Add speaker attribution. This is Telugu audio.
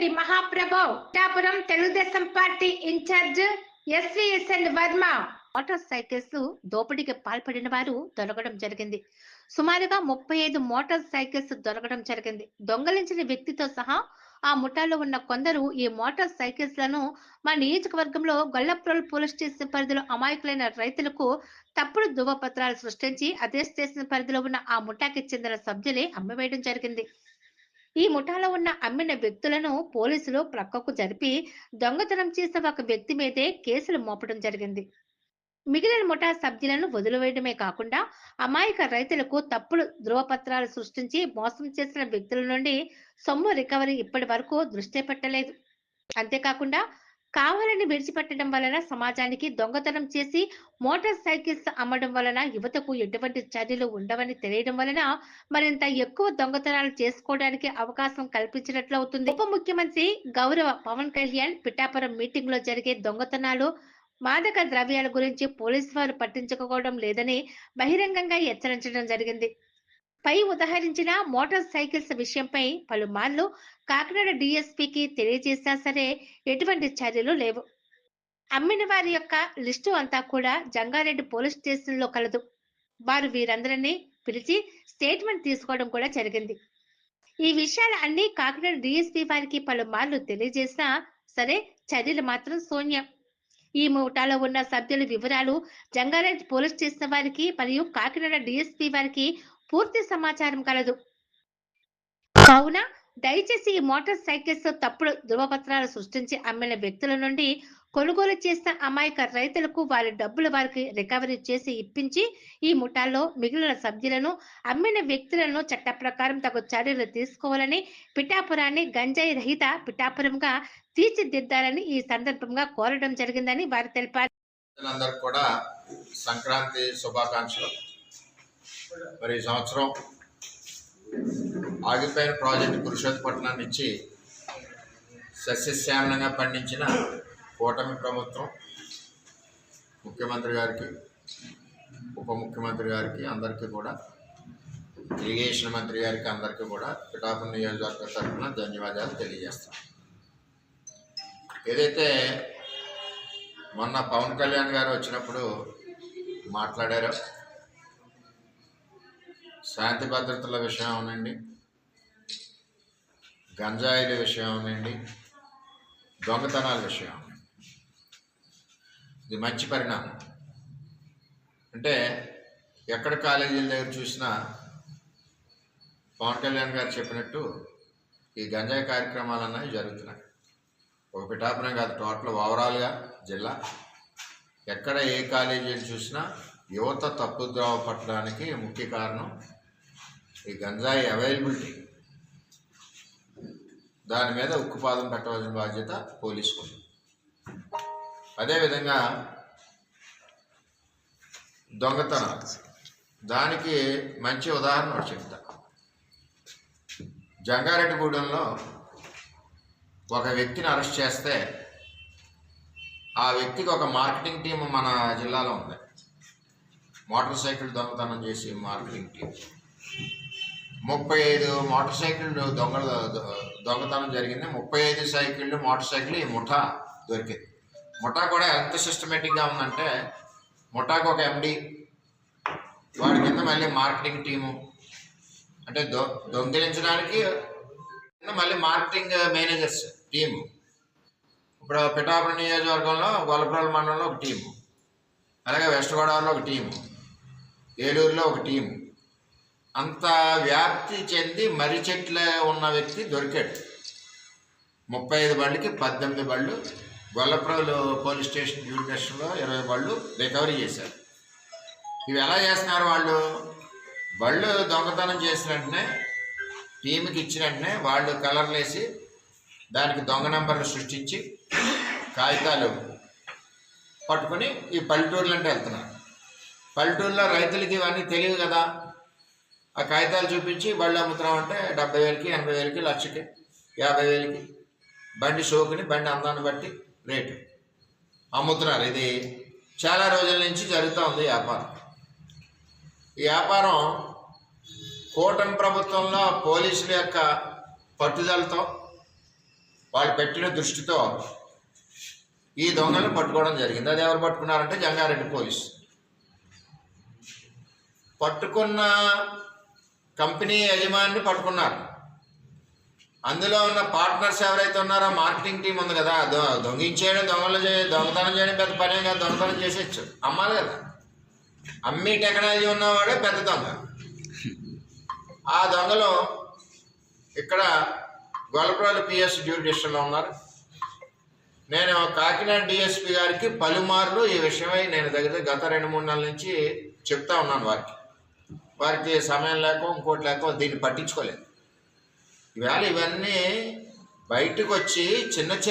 Speaker 1: పిఠాపురంగా తీర్చిదిద్దండి Pithapuram Telugu Desam party incharge SVSN Varma. Motorcycles దోపిడీకి పాల్పడిన వారు దొరకడం జరిగింది. సుమారుగా ముప్పై ఐదు మోటార్ సైకిల్స్ దొరకడం జరిగింది. దొంగలించిన వ్యక్తితో సహా ఆ ముఠాలో ఉన్న కొందరు ఈ మోటార్ సైకిల్స్లను మా నియోజకవర్గంలో గొల్లప్రోల్ పోలీస్ స్టేషన్ పరిధిలో అమాయకులైన రైతులకు తప్పుడు ధృవపత్రాలు సృష్టించి అదే స్టేషన్ పరిధిలో ఉన్న ఆ ముఠాకి చెందిన సభ్యులే అమ్మివేయడం జరిగింది. ఈ ముఠాలో ఉన్న అమ్మిన వ్యక్తులను పోలీసులు ప్రక్కకు జరిపి దొంగతనం చేసిన ఒక వ్యక్తి మీదే కేసులు మోపడం జరిగింది. మిగిలిన ముఠా సభ్యులను వదిలివేయడమే కాకుండా అమాయక రైతులకు తప్పుడు ధృవపత్రాలు సృష్టించి మోసం చేసిన వ్యక్తుల నుండి సొమ్ము రికవరీ ఇప్పటి వరకు దృష్టి పెట్టలేదు. అంతేకాకుండా కావాలని విడిచిపెట్టడం వలన సమాజానికి దొంగతనం చేసి మోటార్ సైకిల్స్ అమ్మడం వలన యువతకు ఎటువంటి చర్యలు ఉండవని తెలియడం వలన మరింత ఎక్కువ దొంగతనాలు చేసుకోవడానికి అవకాశం కల్పించినట్లు అవుతుంది. ఉప ముఖ్యమంత్రి గౌరవ పవన్ కళ్యాణ్ పిఠాపురం మీటింగ్లో జరిగే దొంగతనాలు మాదక ద్రవ్యాల గురించి పోలీసు వారు పట్టించుకోవడం లేదని బహిరంగంగా హెచ్చరించడం జరిగింది. పై ఉదహరించిన మోటార్ సైకిల్స్ విషయంపై పలుమార్లు కాకినాడ డిఎస్పీకి తెలియజేసినా సరే ఎటువంటి చర్యలు లేవు. అమ్మిన వారి యొక్క లిస్టు అంతా కూడా జంగారెడ్డి పోలీస్ స్టేషన్లో కలదు. వారు వీరందరినీ పిలిచి స్టేట్మెంట్ తీసుకోవడం కూడా జరిగింది. ఈ విషయాలు అన్ని కాకినాడ డిఎస్పీ వారికి పలుమార్లు తెలియజేసినా సరే చర్యలు మాత్రం శూన్యం. ఈ ముఠాలో ఉన్న సభ్యుల వివరాలు జంగారెడ్డి పోలీస్ స్టేషన్ వారికి మరియు కాకినాడ డిఎస్పీ వారికి పూర్తి సమాచారం కలదు. కావున దయచేసి ఈ మోటార్ సైకిల్స్ తప్పుడు ధృవపత్రాలు సృష్టించి అమ్మిన వ్యక్తుల నుండి కొనుగోలు చేసిన అమాయక రైతులకు వారి డబ్బులు వారికి రికవరీ చేసి ఇప్పించి ఈ ముఠాల్లో మిగిలిన సభ్యులను అమ్మిన వ్యక్తులను చట్ట ప్రకారం తగు చర్యలు తీసుకోవాలని పిఠాపురాన్ని గంజాయి రహిత పిఠాపురంగా తీర్చిదిద్దాలని ఈ సందర్భంగా కోరడం జరిగిందని వారు తెలిపారు.
Speaker 2: కూడా సంక్రాంతి శుభాకాంక్షలు. మరి ఈ సంవత్సరం ఆగిపోయిన ప్రాజెక్టు పురుషోత్పట్నాన్ని ఇచ్చి సస్యశ్యామలంగా పండించిన కూటమి ప్రభుత్వం ముఖ్యమంత్రి గారికి ఉప ముఖ్యమంత్రి గారికి అందరికీ కూడా ఇరిగేషన్ మంత్రి గారికి అందరికీ కూడా పిఠాపురం నియోజకవర్గ తరఫున ధన్యవాదాలు తెలియజేస్తాం ఏదైతే మొన్న పవన్ కళ్యాణ్ గారు వచ్చినప్పుడు మాట్లాడారు శాంతి భద్రతల విషయం అవునండి. గంజాయిల విషయం అవునండి. దొంగతనాల విషయం అవునండి. ఇది మంచి పరిణామం. అంటే ఎక్కడ కాలేజీల దగ్గర చూసినా పవన్ కళ్యాణ్ గారు చెప్పినట్టు ఈ గంజాయి కార్యక్రమాలు అన్నవి జరుగుతున్నాయి. ఒక పిఠాపురం కాదు టోటల్ ఓవరాల్గా జిల్లా. ఎక్కడ ఏ కాలేజీలు చూసినా యువత తప్పుద్రోవ పట్టడానికి ముఖ్య కారణం ఈ గంజాయి అవైలబిలిటీ దాని మీద ఉక్కుపాదం పెట్టవలసిన బాధ్యత పోలీసుకుంది. అదేవిధంగా దొంగతనం. దానికి మంచి ఉదాహరణ చెప్తా. జంగారెడ్డిగూడెంలో ఒక వ్యక్తిని అరెస్ట్ చేస్తే ఆ వ్యక్తికి ఒక మార్కెటింగ్ టీం మన జిల్లాలో ఉంది. మోటార్ సైకిల్ దొంగతనం చేసి మార్కెటింగ్ టీం ముప్పై ఐదు మోటార్ సైకిల్ దొంగల దొంగతనం జరిగింది. ముప్పై ఐదు సైకిళ్ళు మోటార్ సైకిల్ ఈ ముఠా దొరికింది. ముఠా కూడా ఎంత సిస్టమేటిక్గా ఉందంటే ముఠాకు ఒక ఎండి వాడి కింద మళ్ళీ మార్కెటింగ్ టీము అంటే దొ దొంగిలించడానికి మళ్ళీ మార్కెటింగ్ మేనేజర్స్ టీము. ఇప్పుడు పిఠాపురం నియోజకవర్గంలో గొల్లపురం మండలంలో ఒక టీము అలాగే వెస్ట్ గోదావరిలో ఒక టీము ఏలూరులో ఒక టీము. అంత వ్యాప్తి చెంది మర్రి చెట్ల ఉన్న వ్యక్తి దొరికాడు. ముప్పై ఐదు బళ్ళకి పద్దెనిమిది బళ్ళు గొల్లప్రోలు పోలీస్ స్టేషన్ జ్యూడికేషన్లో ఇరవై బళ్ళు రికవరీ చేశారు. ఇవి ఎలా చేస్తున్నారు వాళ్ళు? బళ్ళు దొంగతనం చేసిన వెంటనే టీంకి ఇచ్చిన వెంటనే వాళ్ళు కలర్లు వేసి దానికి దొంగ నెంబర్లు సృష్టించి కాగితాలు పట్టుకొని ఈ పల్లెటూర్లు అంటే వెళ్తున్నారు. పల్లెటూరులో రైతులకి ఇవన్నీ తెలియదు కదా. ఆ కాగితాలు చూపించి బళ్ళు అమ్ముతున్నాం అంటే డెబ్బై వేలకి ఎనభై వేలకి లక్షకి యాభై వేలకి. బండి షోకుని బండి అందాన్ని బట్టి రేటు. అమ్ముతున్నారు. ఇది చాలా రోజుల నుంచి జరుగుతూ ఉంది వ్యాపారం. ఈ వ్యాపారం కూటమి ప్రభుత్వంలో పోలీసుల యొక్క పట్టుదలతో వాళ్ళు పెట్టిన దృష్టితో ఈ దొంగలను పట్టుకోవడం జరిగింది. అది ఎవరు పట్టుకున్నారంటే జంగారెడ్డి పోలీస్. పట్టుకున్న కంపెనీ యజమానిని పట్టుకున్నారు. అందులో ఉన్న పార్ట్నర్స్ ఎవరైతే ఉన్నారో మార్కెటింగ్ టీం ఉంది కదా దొ- దొంగించేయడం దొంగలు చేయడం దొంగతనం చేయడం పెద్ద పనే కదా దొంగతనం చేసేచ్చు అమ్మాలి కదా. అమ్మి టెక్నాలజీ ఉన్నవాడే పెద్ద దొంగ. ఆ దొంగలు ఇక్కడ గొల్లపురాలు పిఎస్ జ్యూరిడిక్షన్లో ఉన్నారు. నేను కాకినాడ డిఎస్పి గారికి పలుమార్లు ఈ విషయమై నేను దగ్గర గత రెండు మూడు నెలల నుంచి చెప్తా ఉన్నాను వారికి. వారికి సమయం లేక ఇంకోటి లేక దీన్ని పట్టించుకోలేదు. ఇవాళ ఇవన్నీ బయటకు వచ్చి చిన్న చిన్న